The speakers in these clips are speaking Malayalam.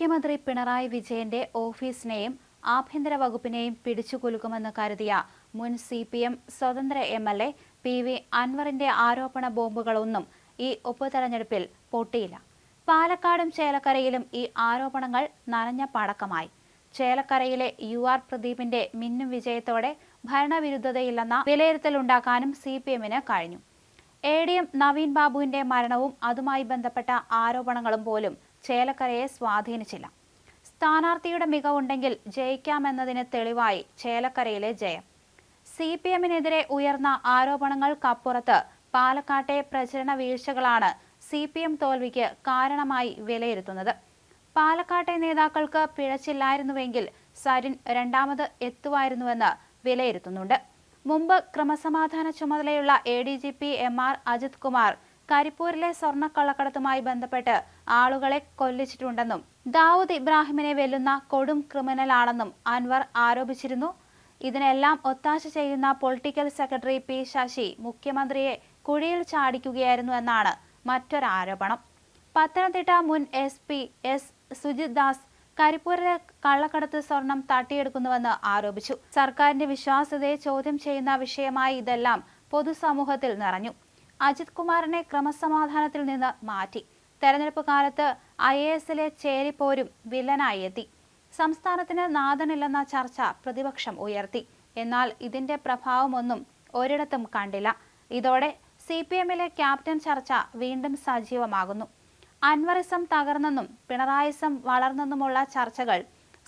മുഖ്യമന്ത്രി പിണറായി വിജയന്റെ ഓഫീസിനെയും ആഭ്യന്തര വകുപ്പിനെയും പിടിച്ചുകുലുക്കുമെന്ന് കരുതിയ മുൻ സി പി എം സ്വതന്ത്ര M L A P V അൻവറിന്റെ ആരോപണ ബോംബുകളൊന്നും ഈ ഉപതെരഞ്ഞെടുപ്പിൽ പൊട്ടിയില്ല. പാലക്കാടും ചേലക്കരയിലും ഈ ആരോപണങ്ങൾ നനഞ്ഞ പടക്കമായി. ചേലക്കരയിലെ യു ആർ പ്രദീപിന്റെ മിന്നും വിജയത്തോടെ ഭരണവിരുദ്ധതയില്ലെന്ന വിലയിരുത്തലുണ്ടാക്കാനും സി പി എമ്മിന് കഴിഞ്ഞു. എ ഡി എം നവീൻ ബാബുവിന്റെ മരണവും അതുമായി ബന്ധപ്പെട്ട ആരോപണങ്ങളും പോലും ചേലക്കരയെ സ്വാധീനിച്ചില്ല. സ്ഥാനാർത്ഥിയുടെ മികവുണ്ടെങ്കിൽ ജയിക്കാമെന്നതിന് തെളിവായി ചേലക്കരയിലെ ജയം. സി പി എമ്മിനെതിരെ ഉയർന്ന ആരോപണങ്ങൾക്കപ്പുറത്ത് പാലക്കാട്ടെ പ്രചരണ വീഴ്ചകളാണ് സി പി എം തോൽവിക്ക് കാരണമായി വിലയിരുത്തുന്നത്. പാലക്കാട്ടെ നേതാക്കൾക്ക് പിഴച്ചില്ലായിരുന്നുവെങ്കിൽ സരിൻ രണ്ടാമത് എത്തുമായിരുന്നുവെന്ന് വിലയിരുത്തുന്നുണ്ട്. മുമ്പ് ക്രമസമാധാന ചുമതലയുള്ള A D G P M R Ajith Kumar കരിപ്പൂരിലെ സ്വർണക്കള്ളക്കടത്തുമായി ബന്ധപ്പെട്ട് ആളുകളെ കൊല്ലിച്ചിട്ടുണ്ടെന്നും ദാവൂദ് ഇബ്രാഹിമിനെ വെല്ലുന്ന കൊടും ക്രിമിനലാണെന്നും അൻവർ ആരോപിച്ചിരുന്നു. ഇതിനെല്ലാം ഒത്താശ ചെയ്യുന്ന പൊളിറ്റിക്കൽ സെക്രട്ടറി പി ശശി മുഖ്യമന്ത്രിയെ കുഴിയിൽ ചാടിക്കുകയായിരുന്നു എന്നാണ് മറ്റൊരാരോപണം. പത്തനംതിട്ട മുൻ S P S Sujith Das കരിപ്പൂരിലെ കള്ളക്കടത്ത് സ്വർണം തട്ടിയെടുക്കുന്നുവെന്ന് ആരോപിച്ചു. സർക്കാരിന്റെ വിശ്വാസ്യതയെ ചോദ്യം ചെയ്യുന്ന വിഷയമായി ഇതെല്ലാം പൊതുസമൂഹത്തിൽ നിറഞ്ഞു. അജിത് കുമാറിനെ ക്രമസമാധാനത്തിൽ നിന്ന് മാറ്റി. തെരഞ്ഞെടുപ്പ് കാലത്ത് ഐ എ എസിലെ ചേരിപ്പോരും വില്ലനായി എത്തി. സംസ്ഥാനത്തിന് നാഥനില്ലെന്ന ചർച്ച പ്രതിപക്ഷം ഉയർത്തി. എന്നാൽ ഇതിന്റെ പ്രഭാവമൊന്നും ഒരിടത്തും കണ്ടില്ല. ഇതോടെ സി പി എമ്മിലെ ക്യാപ്റ്റൻ ചർച്ച വീണ്ടും സജീവമാകുന്നു. അൻവറിസം തകർന്നെന്നും പിണറായിസം വളർന്നെന്നുമുള്ള ചർച്ചകൾ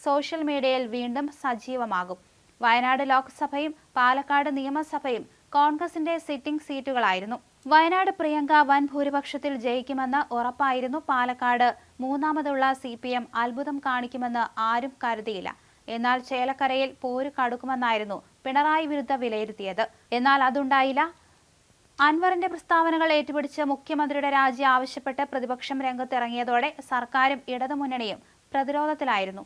സോഷ്യൽ മീഡിയയിൽ വീണ്ടും സജീവമാകും. വയനാട് ലോക്സഭയും പാലക്കാട് നിയമസഭയും കോൺഗ്രസിന്റെ സിറ്റിംഗ് സീറ്റുകളായിരുന്നു. വയനാട് പ്രിയങ്ക വൻ ഭൂരിപക്ഷത്തിൽ ജയിക്കുമെന്ന് ഉറപ്പായിരുന്നു പാലക്കാട്. മൂന്നാമതുള്ള സി പി എം അത്ഭുതം കാണിക്കുമെന്ന് ആരും കരുതിയില്ല. എന്നാൽ ചേലക്കരയിൽ പോര് കടുക്കുമെന്നായിരുന്നു പിണറായി വിരുദ്ധ വിലയിരുത്തിയത്. എന്നാൽ അതുണ്ടായില്ല. അൻവറിന്റെ പ്രസ്താവനകൾ ഏറ്റുപിടിച്ച് മുഖ്യമന്ത്രിയുടെ രാജി ആവശ്യപ്പെട്ട് പ്രതിപക്ഷം രംഗത്തിറങ്ങിയതോടെ സർക്കാരും ഇടതുമുന്നണിയും പ്രതിരോധത്തിലായിരുന്നു.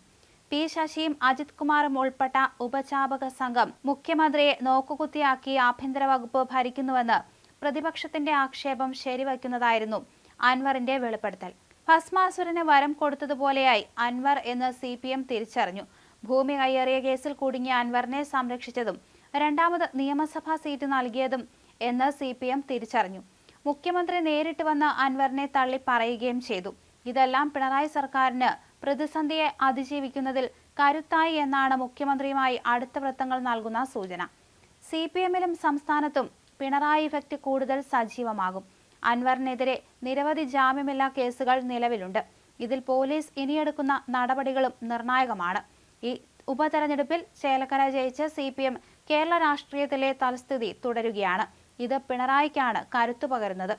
പി ശശിയും അജിത് കുമാറും ഉൾപ്പെട്ട ഉപചാപക സംഘം മുഖ്യമന്ത്രിയെ നോക്കുകുത്തിയാക്കി ആഭ്യന്തര വകുപ്പ് ഭരിക്കുന്നുവെന്ന് പ്രതിപക്ഷത്തിന്റെ ആക്ഷേപം ശരിവയ്ക്കുന്നതായിരുന്നു അൻവറിന്റെ വെളിപ്പെടുത്തൽ. ഭസ്മാസുരന് വരം കൊടുത്തതുപോലെയായി അൻവർ എന്ന് സി പി എം തിരിച്ചറിഞ്ഞു. ഭൂമി കയ്യേറിയ കേസിൽ കുടുങ്ങിയ അൻവറിനെ സംരക്ഷിച്ചതും രണ്ടാമത് നിയമസഭാ സീറ്റ് നൽകിയതും എന്ന് സി പി എം തിരിച്ചറിഞ്ഞു. മുഖ്യമന്ത്രി നേരിട്ട് വന്ന് അൻവറിനെ തള്ളി പറയുകയും ചെയ്തു. ഇതെല്ലാം പിണറായി സർക്കാരിന് പ്രതിസന്ധിയെ അതിജീവിക്കുന്നതിൽ കരുത്തായി എന്നാണ് മുഖ്യമന്ത്രിയുമായി അടുത്ത വൃത്തങ്ങൾ നൽകുന്ന സൂചന. സി പി എമ്മിലും സംസ്ഥാനത്തും പിണറായി ഇഫക്റ്റ് കൂടുതൽ സജീവമാകും. അൻവറിനെതിരെ നിരവധി ജാമ്യമില്ലാ കേസുകൾ നിലവിലുണ്ട്. ഇതിൽ പോലീസ് ഇനിയെടുക്കുന്ന നടപടികളും നിർണായകമാണ്. ഈ ഉപതെരഞ്ഞെടുപ്പിൽ ചേലക്കര ജയിച്ച് സി പി എം കേരള രാഷ്ട്രീയത്തിലെ തൽസ്ഥിതി തുടരുകയാണ്. ഇത് പിണറായിക്കാണ് കരുത്തു പകരുന്നത്.